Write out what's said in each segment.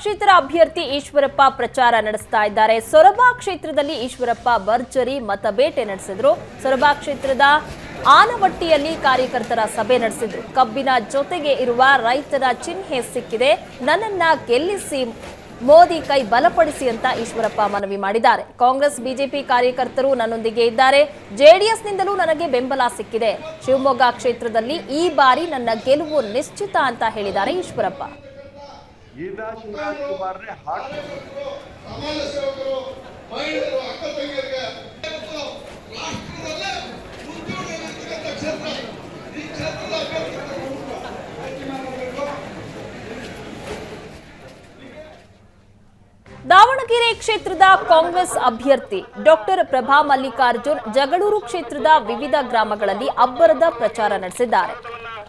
ಪಕ್ಷೇತರ ಅಭ್ಯರ್ಥಿ ಈಶ್ವರಪ್ಪ ಪ್ರಚಾರ ನಡೆಸ್ತಾ ಇದ್ದಾರೆ. ಸೊರಬ ಕ್ಷೇತ್ರದಲ್ಲಿ ಈಶ್ವರಪ್ಪ ಭರ್ಜರಿ ಮತಬೇಟೆ ನಡೆಸಿದ್ರು. ಸೊರಬ ಕ್ಷೇತ್ರದ ಆನವಟ್ಟಿಯಲ್ಲಿ ಕಾರ್ಯಕರ್ತರ ಸಭೆ ನಡೆಸಿದ್ರು. ಕಬ್ಬಿನ ಜೊತೆಗೆ ಇರುವ ರೈತರ ಚಿಹ್ನೆ ಸಿಕ್ಕಿದೆ. ನನ್ನನ್ನ ಗೆಲ್ಲಿಸಿ, ಮೋದಿ ಕೈ ಬಲಪಡಿಸಿ ಅಂತ ಈಶ್ವರಪ್ಪ ಮನವಿ ಮಾಡಿದ್ದಾರೆ. ಕಾಂಗ್ರೆಸ್, ಬಿಜೆಪಿ ಕಾರ್ಯಕರ್ತರು ನನ್ನೊಂದಿಗೆ ಇದ್ದಾರೆ. ಜೆಡಿಎಸ್ನಿಂದಲೂ ನನಗೆ ಬೆಂಬಲ ಸಿಕ್ಕಿದೆ. ಶಿವಮೊಗ್ಗ ಕ್ಷೇತ್ರದಲ್ಲಿ ಈ ಬಾರಿ ನನ್ನ ಗೆಲುವು ನಿಶ್ಚಿತ ಅಂತ ಹೇಳಿದ್ದಾರೆ ಈಶ್ವರಪ್ಪ. ಗೀತಾ ಶಿವರಾಜ್ ಕುಮಾರ್ನೇ ಹಾಟ್ ಸಾಮಾನ್ಯ ಸೇವಕರು ಮಹಿಳೆಯರು ಅಕ್ಕ ತಂಗಿಯರಿಗೆ ರಾಷ್ಟ್ರದಲ್ಲೇ ಮುಂಚೂಣಿಯಲ್ಲಿರ್ತಕ್ಕಂಥ ಕ್ಷೇತ್ರ. ಈ ಕ್ಷೇತ್ರದ ದಾವಣಗೆರೆ ಕ್ಷೇತ್ರದ ಕಾಂಗ್ರೆಸ್ ಅಭ್ಯರ್ಥಿ ಡಾಕ್ಟರ್ ಪ್ರಭಾ ಮಲ್ಲಿಕಾರ್ಜುನ್ ಜಗಳೂರು ಕ್ಷೇತ್ರದ ವಿವಿಧ ಗ್ರಾಮಗಳಲ್ಲಿ ಅಬ್ಬರದ ಪ್ರಚಾರ ನಡೆಸಿದ್ದಾರೆ.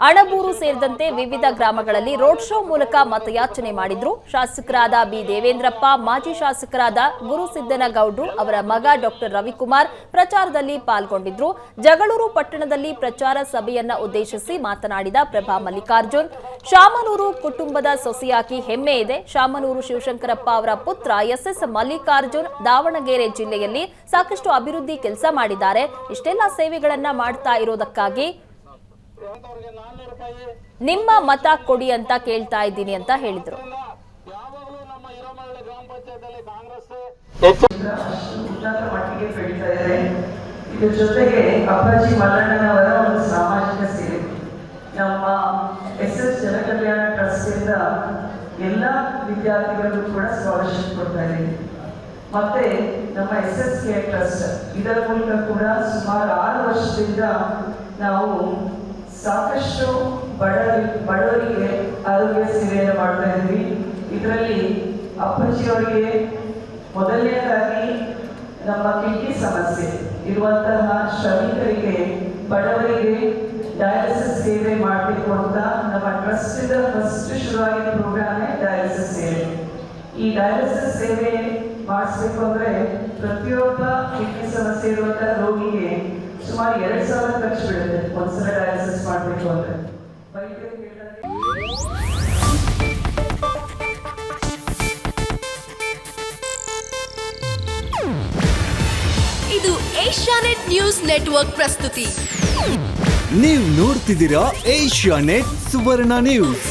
ಅಣಬೂರು ಸೇರಿದಂತೆ ವಿವಿಧ ಗ್ರಾಮಗಳಲ್ಲಿ ರೋಡ್ ಶೋ ಮೂಲಕ ಮತಯಾಚನೆ ಮಾಡಿದ್ರು. ಶಾಸಕರಾದ ಬಿ. ದೇವೇಂದ್ರಪ್ಪ, ಮಾಜಿ ಶಾಸಕರಾದ ಗುರುಸಿದ್ದನಗೌಡ್ರು ಅವರ ಮಗ ಡಾಕ್ಟರ್ ರವಿಕುಮಾರ್ ಪ್ರಚಾರದಲ್ಲಿ ಪಾಲ್ಗೊಂಡಿದ್ರು. ಜಗಳೂರು ಪಟ್ಟಣದಲ್ಲಿ ಪ್ರಚಾರ ಸಭೆಯನ್ನ ಉದ್ದೇಶಿಸಿ ಮಾತನಾಡಿದ ಪ್ರಭಾ ಮಲ್ಲಿಕಾರ್ಜುನ್, ಶಾಮನೂರು ಕುಟುಂಬದ ಸೊಸೆಯಾಗಿ ಹೆಮ್ಮೆ ಇದೆ. ಶಾಮನೂರು ಶಿವಶಂಕರಪ್ಪ ಅವರ ಪುತ್ರ ಎಸ್ಎಸ್ ಮಲ್ಲಿಕಾರ್ಜುನ್ ದಾವಣಗೆರೆ ಜಿಲ್ಲೆಯಲ್ಲಿ ಸಾಕಷ್ಟು ಅಭಿವೃದ್ಧಿ ಕೆಲಸ ಮಾಡಿದ್ದಾರೆ. ಇಷ್ಟೆಲ್ಲ ಸೇವೆಗಳನ್ನ ಮಾಡ್ತಾ ಇರೋದಕ್ಕಾಗಿ ನಿಮ್ಮ ಮತ ಕೊಡಿ ಅಂತ ಕೇಳ್ತಾ ಇದ್ದೀನಿ ಅಂತ ಹೇಳಿದ್ರು. ಇದ್ರ ಜೊತೆಗೆ ಅಪ್ಪಾಜಿ ಮಲ್ಲಣ್ಣನವರ ಒಂದು ಸಾಮಾಜಿಕ ಸೇವೆ ನಮ್ಮ ಎಸ್ ಎಸ್ ಜನಕಲ್ಯಾಣ ಟ್ರಸ್ಟ್ ಇಂದ ಎಲ್ಲ ವಿದ್ಯಾರ್ಥಿಗಳಿಗೂ ಕೂಡ ಸ್ಕಾಲರ್ಶಿಪ್ ಕೊಡ್ತಾರೆ ಮತ್ತೆ ನಮ್ಮ ಎಸ್ ಎಸ್ ಕೆ ಟ್ರಸ್ಟ್ ಇದರ ಮೂಲಕ ಕೂಡ ಸುಮಾರು ಆರು ವರ್ಷದಿಂದ ನಾವು ಸಾಕಷ್ಟು ಬಡವರಿ ಬಡವರಿಗೆ ಆರೋಗ್ಯ ಸೇವೆಯನ್ನು ಮಾಡ್ತಾ ಇದ್ವಿ ಇದರಲ್ಲಿ ಅಪ್ಪಾಜಿಯವರಿಗೆ ಮೊದಲನೇದಾಗಿ ನಮ್ಮ ಕಿಡ್ನಿ ಸಮಸ್ಯೆ. ಇರುವಂತಹ ಶ್ರಮಿಕರಿಗೆ, ಬಡವರಿಗೆ ಡಯಾಲಿಸಿಸ್ ಸೇವೆ ಮಾಡಬೇಕು ಅಂತ ನಮ್ಮ ಟ್ರಸ್ಟ್ ಇಂದ ಫಸ್ಟ್ ಶುರುವಾಗಿದ್ದ ಪ್ರೋಗ್ರಾಮೇ ಡಯಾಲಿಸಿಸ್ ಸೇವೆ. ಈ ಡಯಾಲಿಸಿಸ್ ಸೇವೆ ಮಾಡಿಸ್ಬೇಕು ಅಂದ್ರೆ ಪ್ರತಿಯೊಬ್ಬ ಕಿಡ್ನಿ ಸಮಸ್ಯೆ ಇರುವಂತಹ ಸುಮಾರು ಎರಡು ಸಾವಿರ ಖರ್ಚು ಬೀಳುತ್ತೆ. ಒಂದ್ಸಲ ಡಯಾಲಿಸಿಸ್ ಮಾಡಬೇಕು ಅಂದ್ರೆ. ಇದು ಏಷ್ಯಾನೆಟ್ ನ್ಯೂಸ್ ನೆಟ್ವರ್ಕ್ ಪ್ರಸ್ತುತಿ. ನೀವು ನೋಡ್ತಿದ್ದೀರಾ ಏಷ್ಯಾನೆಟ್ ಸುವರ್ಣ ನ್ಯೂಸ್.